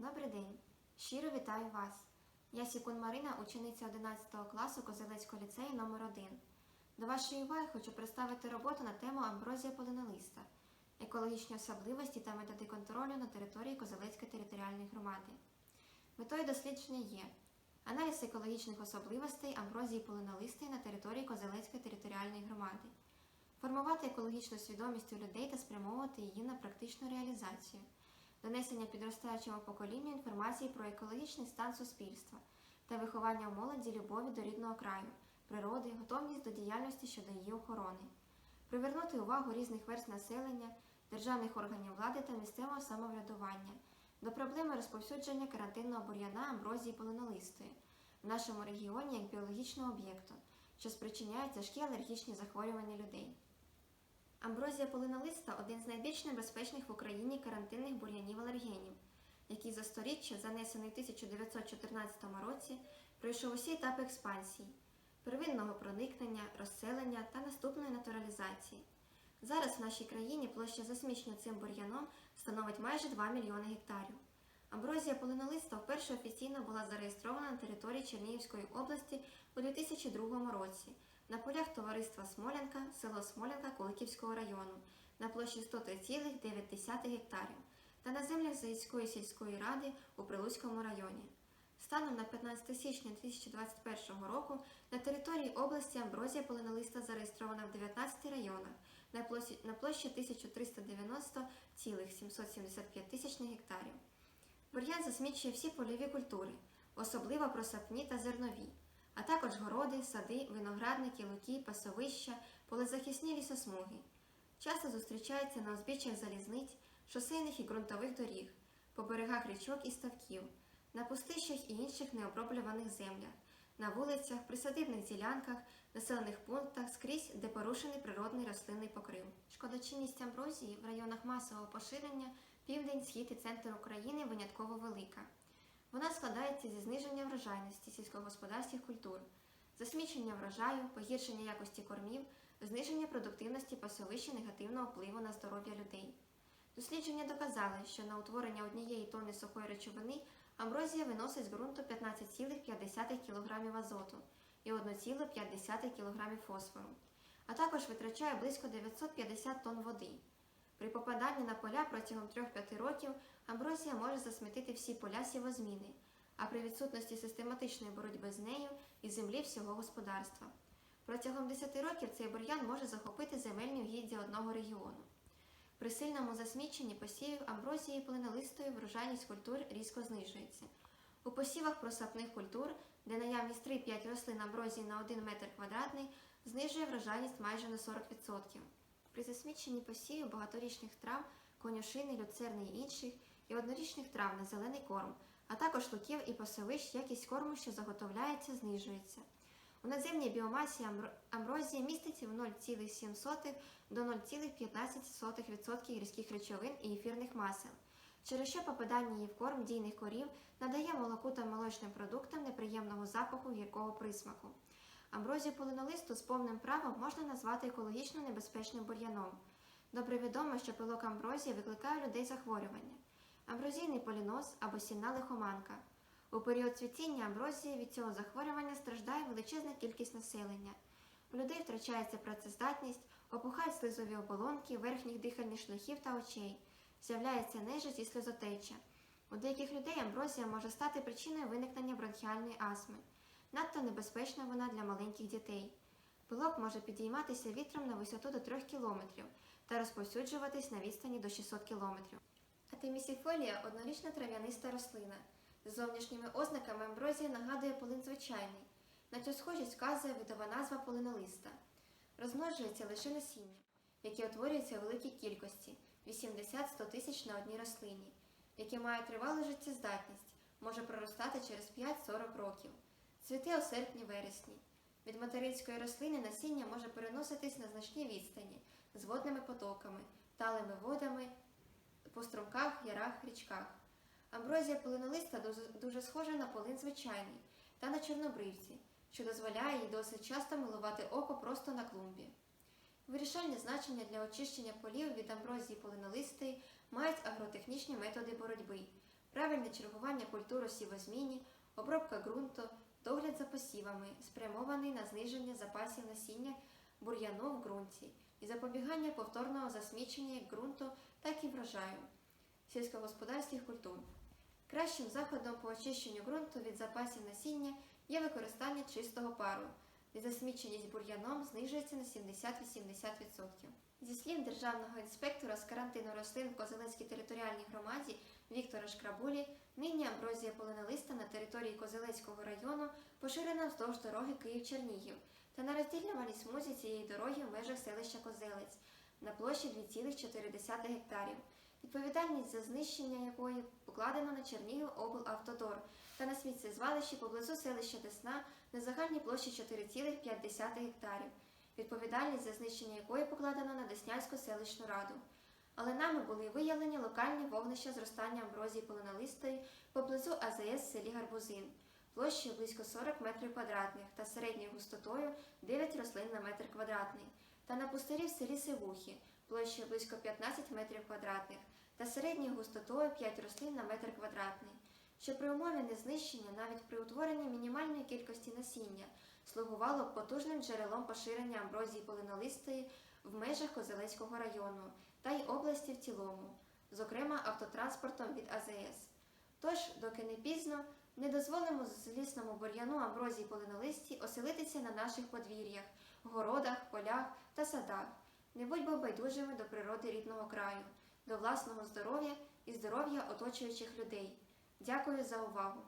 Добрий день! Щиро вітаю вас! Я Сікун Марина, учениця 11 класу Козелецького ліцею номер 1 До вашої уваги хочу представити роботу на тему амброзія полинолиста, екологічні особливості та методи контролю на території Козелецької територіальної громади. Метою дослідження є аналіз екологічних особливостей амброзії полинолистої на території Козелецької територіальної громади, формувати екологічну свідомість у людей та спрямовувати її на практичну реалізацію донесення підростаючому поколінню інформації про екологічний стан суспільства та виховання в молоді любові до рідного краю, природи, готовність до діяльності щодо її охорони, привернути увагу різних верст населення, державних органів влади та місцевого самоврядування до проблеми розповсюдження карантинного бур'яна амброзії полинолистої в нашому регіоні як біологічного об'єкту, що спричиняє тяжкі алергічні захворювання людей. Амброзія полинолиста один з найбільш небезпечних в Україні карантинних бур'янів алергенів, який за сторіччя, занесений в 1914 році, пройшов усі етапи експансії, первинного проникнення, розселення та наступної натуралізації. Зараз в нашій країні площа засмічення цим бур'яном становить майже 2 мільйони гектарів. Амброзія полинолиста вперше офіційно була зареєстрована на території Чернігівської області у 2002 році на полях товариства Смолянка, село Смолянка Куликівського району на площі 103,9 гектарів та на землях Заїцької сільської ради у Прилуцькому районі. Станом на 15 січня 2021 року на території області амброзія полинолиста зареєстрована в 19 районах на площі, на площі 1390,775 тисячних гектарів. Бур'ян засмічує всі польові культури, особливо просапні та зернові, а також городи, сади, виноградники, луки, пасовища, полезахисні лісосмуги. Часто зустрічається на узбіччях залізниць, шосейних і ґрунтових доріг, по берегах річок і ставків, на пустищах і інших необроблюваних землях, на вулицях, присадибних ділянках, населених пунктах, скрізь, де порушений природний рослинний покрив. Шкодочинність амброзії в районах масового поширення південь, схід і центр України винятково велика. Вона складається зі зниження врожайності сільськогосподарських культур, засмічення врожаю, погіршення якості кормів, зниження продуктивності пасовища негативного впливу на здоров'я людей. Дослідження доказали, що на утворення однієї тонни сухої речовини амброзія виносить з ґрунту 15,5 кг азоту і 1,5 кг фосфору, а також витрачає близько 950 тонн води. При попаданні на поля протягом 3-5 років амброзія може засмітити всі поля сівозміни, а при відсутності систематичної боротьби з нею і землі всього господарства. Протягом 10 років цей бур'ян може захопити земельні угіддя одного регіону. При сильному засміченні посівів амброзії полинолистої врожайність культур різко знижується. У посівах просапних культур, де наявність 3-5 рослин амброзії на 1 метр квадратний, знижує врожайність майже на 40%. При засміченні посівів багаторічних трав, конюшини, люцерни і інших, і однорічних трав на зелений корм, а також луків і пасовищ якість корму, що заготовляється, знижується. У надземній біомасі амброзії міститься в 0,7 до 0,15% різких речовин і ефірних масел, через що попадання її в корм дійних корів надає молоку та молочним продуктам неприємного запаху гіркого присмаку. Амброзію полинолисту з повним правом можна назвати екологічно небезпечним бур'яном. Добре відомо, що пилок амброзії викликає у людей захворювання, амброзійний поліноз або сінна лихоманка. У період цвітіння амброзії від цього захворювання страждає величезна кількість населення. У людей втрачається працездатність, опухають слизові оболонки, верхніх дихальних шляхів та очей, з'являється нежить і сльозотеча. У деяких людей амброзія може стати причиною виникнення бронхіальної астми. Надто небезпечна вона для маленьких дітей. Пилок може підійматися вітром на висоту до 3 км та розповсюджуватись на відстані до 600 км. Атемісіфолія – однорічна трав'яниста рослина. З зовнішніми ознаками амброзія нагадує полин звичайний. На цю схожість вказує видова назва полинолиста. Розмножується лише насіння, яке утворюється у великій кількості 80-100 тисяч на одній рослині, яке має тривалу життєздатність, може проростати через 5-40 років. Цвіте у серпні-вересні. Від материнської рослини насіння може переноситись на значні відстані з водними потоками, талими водами по струмках, ярах, річках. Амброзія полинолиста дуже, схожа на полин звичайний та на чорнобривці, що дозволяє їй досить часто милувати око просто на клумбі. Вирішальне значення для очищення полів від амброзії полинолистої мають агротехнічні методи боротьби, правильне чергування культур у сівозміні, обробка ґрунту, догляд за посівами, спрямований на зниження запасів насіння бур'яну в ґрунті і запобігання повторного засмічення як ґрунту, так і врожаю сільськогосподарських культур. Кращим заходом по очищенню ґрунту від запасів насіння є використання чистого пару, де засміченість бур'яном знижується на 70-80%. Зі слів державного інспектора з карантину рослин в Козелецькій територіальній громаді Віктора Шкрабулі, нині амброзія полинолиста на території Козелецького району поширена вздовж дороги Київ-Чернігів та на розділюваній смузі цієї дороги в межах селища Козелець на площі 2,4 гектарів відповідальність за знищення якої покладено на Чернігів облавтодор та на сміттєзвалищі поблизу селища Десна на загальній площі 4,5 гектарів, відповідальність за знищення якої покладено на Деснянську селищну раду. Але нами були виявлені локальні вогнища зростання амброзії полинолистої поблизу АЗС в селі Гарбузин, площею близько 40 метрів квадратних та середньою густотою 9 рослин на метр квадратний, та на пустирі в селі Сивухи, площею близько 15 метрів квадратних та середньою густотою 5 рослин на метр квадратний, що при умові незнищення навіть при утворенні мінімальної кількості насіння слугувало потужним джерелом поширення амброзії полинолистої в межах Козелецького району та й області в цілому, зокрема автотранспортом від АЗС. Тож, доки не пізно, не дозволимо злісному бур'яну амброзії полинолисті оселитися на наших подвір'ях, городах, полях та садах. Не будьмо байдужими до природи рідного краю, до власного здоров'я і здоров'я оточуючих людей. Дякую за увагу!